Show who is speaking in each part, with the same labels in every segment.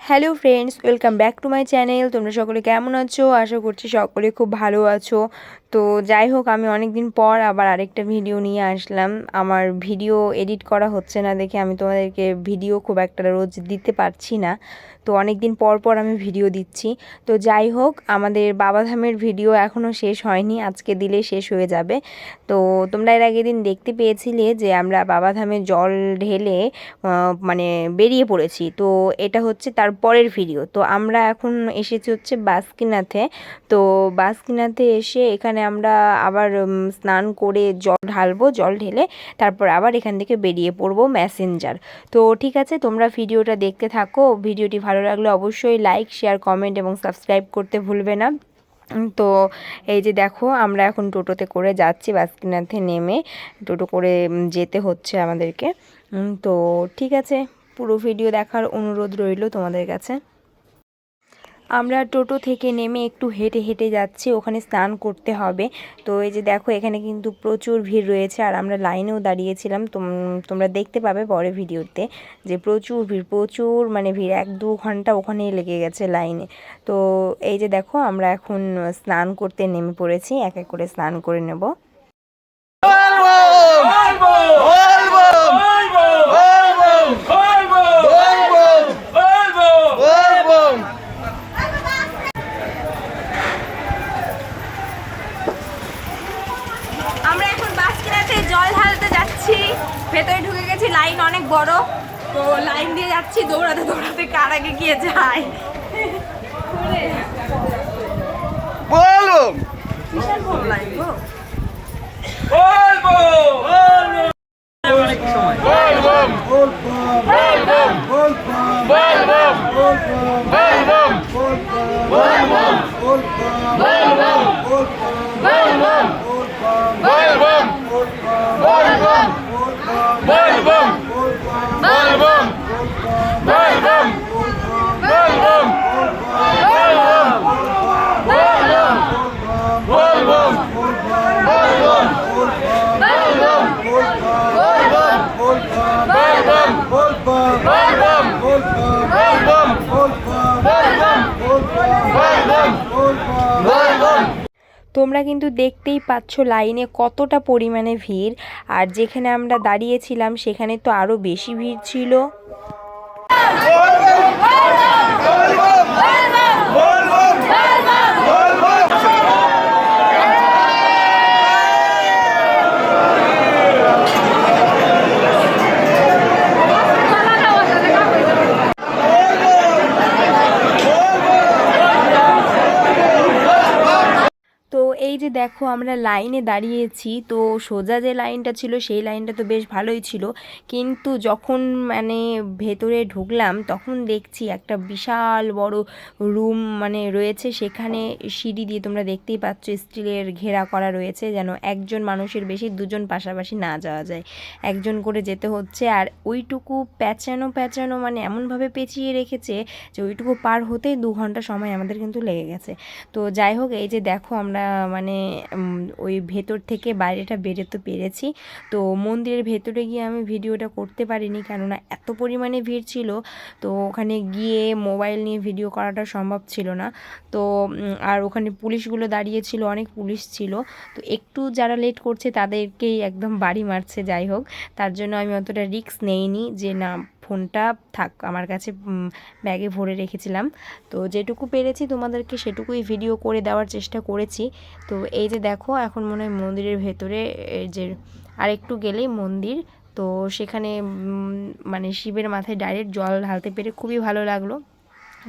Speaker 1: Hello friends welcome back to my channel. তোমরা সকলে কেমন আছো? আশা করছি সকলে খুব ভালো আছো। তো যাই হোক, আমি অনেক দিন পর আবার আরেকটা ভিডিও নিয়ে আসলাম। আমার ভিডিও এডিট করা হচ্ছে না দেখে আমি তোমাদেরকে ভিডিও খুব একটা রোজ দিতে পারছি না। তো অনেক দিন পর পর আমি ভিডিও দিচ্ছি। তো যাই হোক, আমাদের বাবাধামের ভিডিও এখনও শেষ হয়নি, আজকে দিলে শেষ হয়ে যাবে। তো তোমরা এর আগের দিন দেখতে পেয়েছিলে যে আমরা বাবাধামে জল ঢেলে মানে বেরিয়ে পড়েছি। তো এটা হচ্ছে তার পরের ভিডিও। তো আমরা এখন এসেছি হচ্ছে বাসকিনাথে। তো বাসকিনাথে এসে এখানে আমরা আবার স্নান করে জল ঢালবো, জল ঢেলে তারপর আবার এখান থেকে বেরিয়ে পড়ব ম্যাসেঞ্জার তো ঠিক আছে, তোমরা ভিডিওটা দেখতে থাকো। ভিডিওটি ভালো লাগলে অবশ্যই লাইক শেয়ার কমেন্ট এবং সাবস্ক্রাইব করতে ভুলবে না। তো এই যে দেখো, আমরা এখন টোটোতে করে যাচ্ছি বাসকিনাথে নেমে টোটো করে যেতে হচ্ছে আমাদেরকে। তো ঠিক আছে, পুরো ভিডিও দেখার অনুরোধ রইল তোমাদের কাছে। আমরা টোটো থেকে নেমে একটু হেঁটে হেঁটে যাচ্ছি, ওখানে স্নান করতে হবে। তো এই যে দেখো, এখানে কিন্তু প্রচুর ভিড় রয়েছে আর আমরা লাইনেও দাঁড়িয়েছিলাম। তোম- তোমরা দেখতে পাবে পরে ভিডিওতে যে প্রচুর ভিড়, প্রচুর মানে ভিড়। এক দু ঘণ্টা ওখানেই লেগে গেছে লাইনে। তো এই যে দেখো, আমরা এখন স্নান করতে নেমে পড়েছি, এক এক করে স্নান করে নেব
Speaker 2: আমরা এখন বাসকিনাতে জল ঢালতে যাচ্ছি ভেতরে ঢুকে গেছি লাইন অনেক বড় তো লাইন দিয়ে যাচ্ছি দৌড়াতে দৌড়াতে কার আগে গিয়ে যায়? গো?
Speaker 1: তোমরা কিন্তু দেখতেই পাচ্ছ লাইনে কতটা পরিমাণে ভিড়। আর যেখানে আমরা দাঁড়িয়েছিলাম, সেখানে তো আরও বেশি ভিড় ছিল। যে দেখো আমরা লাইনে দাঁড়িয়েছি, তো সোজা যে লাইনটা ছিল সেই লাইনটা তো বেশ ভালোই ছিল। কিন্তু যখন মানে ভেতরে ঢুকলাম, তখন দেখছি একটা বিশাল বড় রুম মানে রয়েছে। সেখানে সিঁড়ি দিয়ে তোমরা দেখতেই পাচ্ছ স্টিলের ঘেরা করা রয়েছে, যেন একজন মানুষের বেশি দুজন পাশাপাশি না যাওয়া যায়। একজন করে যেতে হচ্ছে, আর ওইটুকু প্যাঁচানো প্যাঁচানো মানে এমনভাবে পেঁচিয়ে রেখেছে যে ওইটুকু পার হতেই দু ঘণ্টা সময় আমাদের কিন্তু লেগে গেছে। তো যাই হোক, এই যে দেখো আমরা মানে ওই ভেতর থেকে বাইরেটা বেরোতে পেরেছি। তো মন্দিরের ভেতরে গিয়ে আমি ভিডিওটা করতে পারিনি কেননা এত পরিমাণে ভিড় ছিল। তো ওখানে গিয়ে মোবাইল নিয়ে ভিডিও করাটা সম্ভব ছিল না। তো আর ওখানে পুলিশগুলো দাঁড়িয়ে ছিল, অনেক পুলিশ ছিল। তো একটু যারা লেট করছে তাদেরকেই একদম বাড়ি মারছে যাই হোক। তার জন্য আমি অতটা রিস্ক নেইনি যে না, ফোনটা থাক, আমার কাছে ব্যাগে ভরে রেখেছিলাম। তো যেটুকু পেরেছি তোমাদেরকে সেটুকুই ভিডিও করে দেওয়ার চেষ্টা করেছি। তো এই যে দেখো, এখন মনে হয় মন্দিরের ভেতরে যে আর একটু গেলেই মন্দির। তো সেখানে মানে শিবের মাথায় ডাইরেক্ট জল ঢালতে পেরে খুবই ভালো লাগল।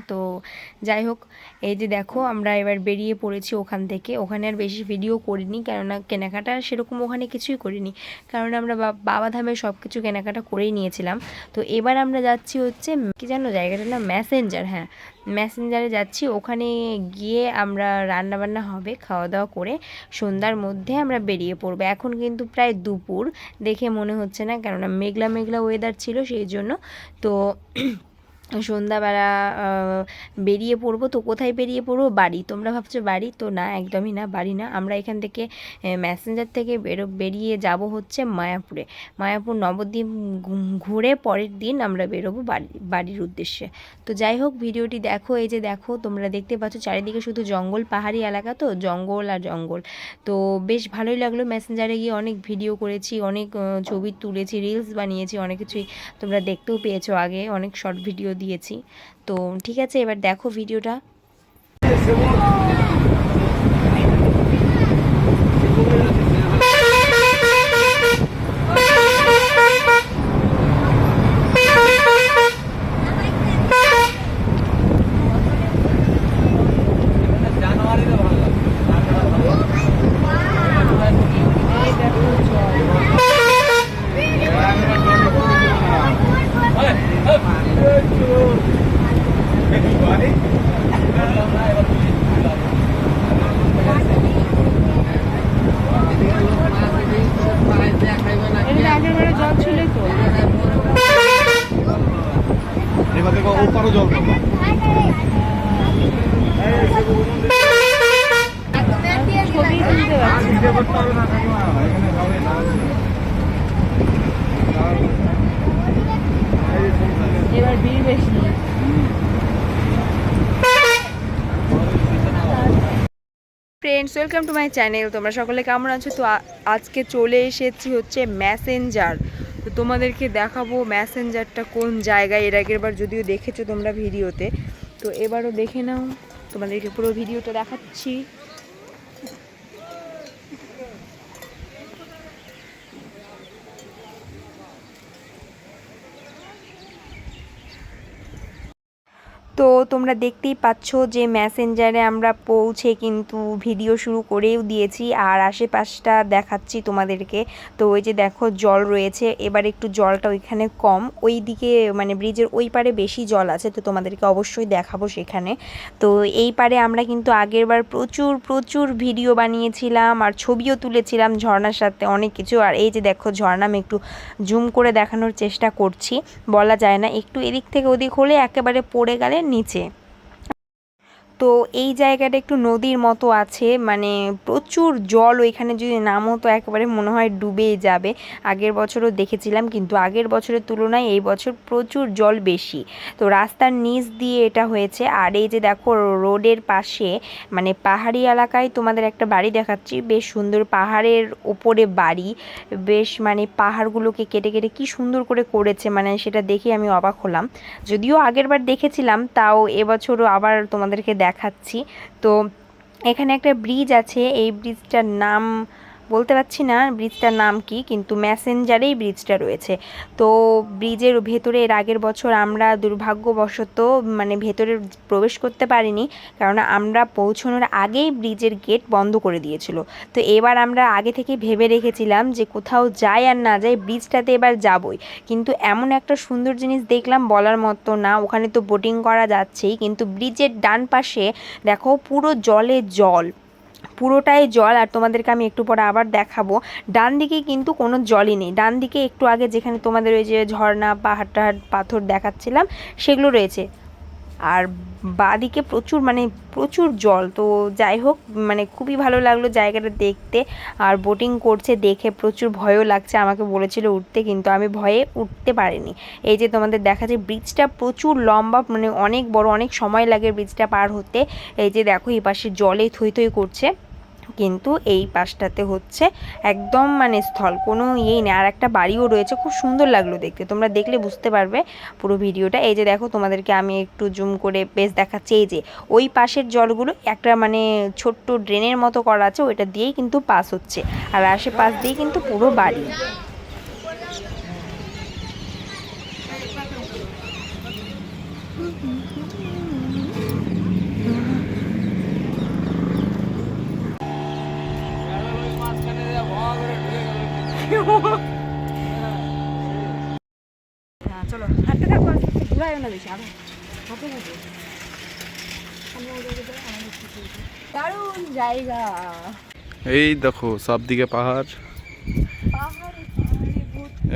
Speaker 1: তো যাই হোক, এই যে দেখো আমরা এবার বেরিয়ে পড়েছি ওখান থেকে। ওখানে আর বেশি ভিডিও করিনি, কেননা কেনাকাটা সেরকম ওখানে কিছুই করিনি। কারণ আমরা বা- বাবাধামে সব কিছু কেনাকাটা করেই নিয়েছিলাম। তো এবার আমরা যাচ্ছি হচ্ছে কি জানো জায়গাটার নাম ম্যাসেঞ্জার হ্যাঁ। ম্যাসেঞ্জারে যাচ্ছি। ওখানে গিয়ে আমরা রান্না বান্না হবে খাওয়া দাওয়া করে সন্ধ্যার মধ্যে আমরা বেরিয়ে পড়ব। এখন কিন্তু প্রায় দুপুর, দেখে মনে হচ্ছে না, কেননা মেঘলা মেঘলা ওয়েদার ছিল সেই জন্য। তো সন্ধ্যাবেলা বেরিয়ে পড়ব। তো কোথায় বেরিয়ে পড়ব? বাড়ি। তোমরা ভাবছ বাড়ি? তো না, একদমই না, বাড়ি না। আমরা এখান থেকে ম্যাসেঞ্জার থেকে বেরো, বেরিয়ে যাব হচ্ছে মায়াপুরে। মায়াপুর নবদ্বীপ ঘুরে পরের দিন আমরা বেরোবো বাড়ি, বাড়ির উদ্দেশ্যে। তো যাই হোক, ভিডিওটি দেখো, এই যে দেখো, তোমরা দেখতে পাচ্ছ চারিদিকে শুধু জঙ্গল, পাহাড়ি এলাকা তো, জঙ্গল আর জঙ্গল। তো বেশ ভালোই লাগল ম্যাসেঞ্জারে গিয়ে অনেক ভিডিও করেছি, অনেক ছবি তুলেছি রিলস বানিয়েছি, অনেক কিছুই তোমরা দেখতেও পেয়েছ আগে, অনেক শর্ট ভিডিও দিয়েছি। তো ঠিক আছে এবার দেখো ভিডিওটা জল ছিল তো।
Speaker 3: এবার দেখো ওপারও জল
Speaker 1: ছবি তুলতে পারছি
Speaker 3: ভিডিও করতে হবে না কাকিমা এখানে হবে না
Speaker 1: এবার ভিড় বেশি friends welcome to my channel তোমরা সকলে কেমন আছো? তো আজকে চলে এসেছি হচ্ছে ম্যাসেঞ্জার তো তোমাদেরকে দেখাবো ম্যাসেঞ্জারটা কোন জায়গায়। এর আগের বার যদিও দেখেছ তোমরা ভিডিওতে। তো এবারও দেখে নাও। তোমাদেরকে পুরো ভিডিওটা দেখাচ্ছি। তো তোমরা দেখতেই পাচ্ছ যে ম্যাসেঞ্জারে আমরা পৌঁছে কিন্তু ভিডিও শুরু করেও দিয়েছি আর আশেপাশটা দেখাচ্ছি তোমাদেরকে। তো ওই যে দেখো জল রয়েছে, এবার একটু জলটা ওইখানে কম। ওই দিকে মানে ব্রিজের ওই পারে বেশি জল আছে, তো তোমাদেরকে অবশ্যই দেখাবো সেখানে। তো এই পারে আমরা কিন্তু আগের বার প্রচুর প্রচুর ভিডিও বানিয়েছিলাম আর ছবিও তুলেছিলাম ঝর্ণার সাথে অনেক কিছু। আর এই যে দেখো ঝর্ণা, আমি একটু জুম করে দেখানোর চেষ্টা করছি। বলা যায় না, একটু এদিক থেকে ওদিক হলে একেবারে পড়ে গেলে নিচে। তো এই জায়গাটা একটু নদীর মতো আছে মানে প্রচুর জল ওইখানে যদি নামো তো একেবারে মনে হয় ডুবেই যাবে। আগের বছরও দেখেছিলাম কিন্তু আগের বছরের তুলনায় এই বছর প্রচুর জল বেশি। তো রাস্তার নিচ দিয়ে এটা হয়েছে আর এই যে দেখো রোডের পাশে মানে পাহাড়ি এলাকায় তোমাদের একটা বাড়ি দেখাচ্ছি, বেশ সুন্দর পাহাড়ের ওপরে বাড়ি। বেশ মানে পাহাড়গুলোকে কেটে কেটে কি সুন্দর করে করেছে মানে সেটা দেখে আমি অবাক হলাম। যদিও আগেরবার দেখেছিলাম, তাও এবছরও আবার তোমাদেরকে দেখাচ্ছি। তো এখানে একটা ব্রিজ আছে। এই ব্রিজটার নাম বলতে পারছি না ব্রিজটার নাম কি, কিন্তু ম্যাসেঞ্জারেই ব্রিজটা রয়েছে। তো ব্রিজের ভেতরে এর আগের বছর আমরা দুর্ভাগ্যবশত মানে ভেতরে প্রবেশ করতে পারিনি, কারণ আমরা পৌঁছানোর আগেই ব্রিজের গেট বন্ধ করে দিয়েছিল। তো এবার আমরা আগে থেকে ভেবে রেখেছিলাম যে কোথাও যাই আর না যাই ব্রিজটাতে এবার যাবই। কিন্তু এমন একটা সুন্দর জিনিস দেখলাম বলার মতো না, ওখানে তো বোটিং করা যাচ্ছেই, কিন্তু ব্রিজের ডান পাশে দেখো পুরো জলে জল। পুরোটাই জল আর তোমাদেরকে আমি একটু পরে আবার দেখাবো। ডান দিকে কিন্তু কোনো জলই নেই। ডান দিকে একটু আগে যেখানে তোমাদের ওই যে ঝর্ণা, পাহাড় টাহাড়, পাথর দেখাচ্ছিলাম, সেগুলো রয়েছে। আর বাদিকে প্রচুর মানে প্রচুর জল। তো যাই হোক মানে খুবই ভালো লাগল জায়গাটা দেখতে। আর বোটিং করছে দেখে প্রচুর ভয়ও লাগছে। আমাকে বলেছিল উঠতে, কিন্তু আমি ভয়ে উঠতে পারিনি। এই যে তোমাদের দেখা যায় ব্রিজটা প্রচুর লম্বা মানে অনেক বড়, অনেক সময় লাগে ব্রিজটা পার হতে। এই যে দেখো এই পাশে জলে থই থই করছে। কিন্তু এই পাশটাতে হচ্ছে একদম মানে স্থল, কোনো ইয়েই নেই। আর একটা বাড়িও রয়েছে, খুব সুন্দর লাগল দেখতে। তোমরা দেখলে বুঝতে পারবে পুরো ভিডিওটা। এই যে দেখো, তোমাদেরকে আমি একটু জুম করে বেশ দেখাচ্ছি। এই যে, ওই পাশের জলগুলো একটা মানে ছোট্ট ড্রেনের মতো করা আছে, ওইটা দিয়েই কিন্তু পাস হচ্ছে। আর আশেপাশ দিয়ে কিন্তু পুরো বাড়ি। চলো না বেশি আরও হাতে হাতে। দারুণ জায়গা।
Speaker 3: এই দেখো সব দিকে পাহাড়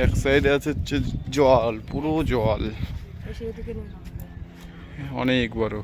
Speaker 3: এক সাইডে আছে হচ্ছে জল পুরো জল। অনেক বড়।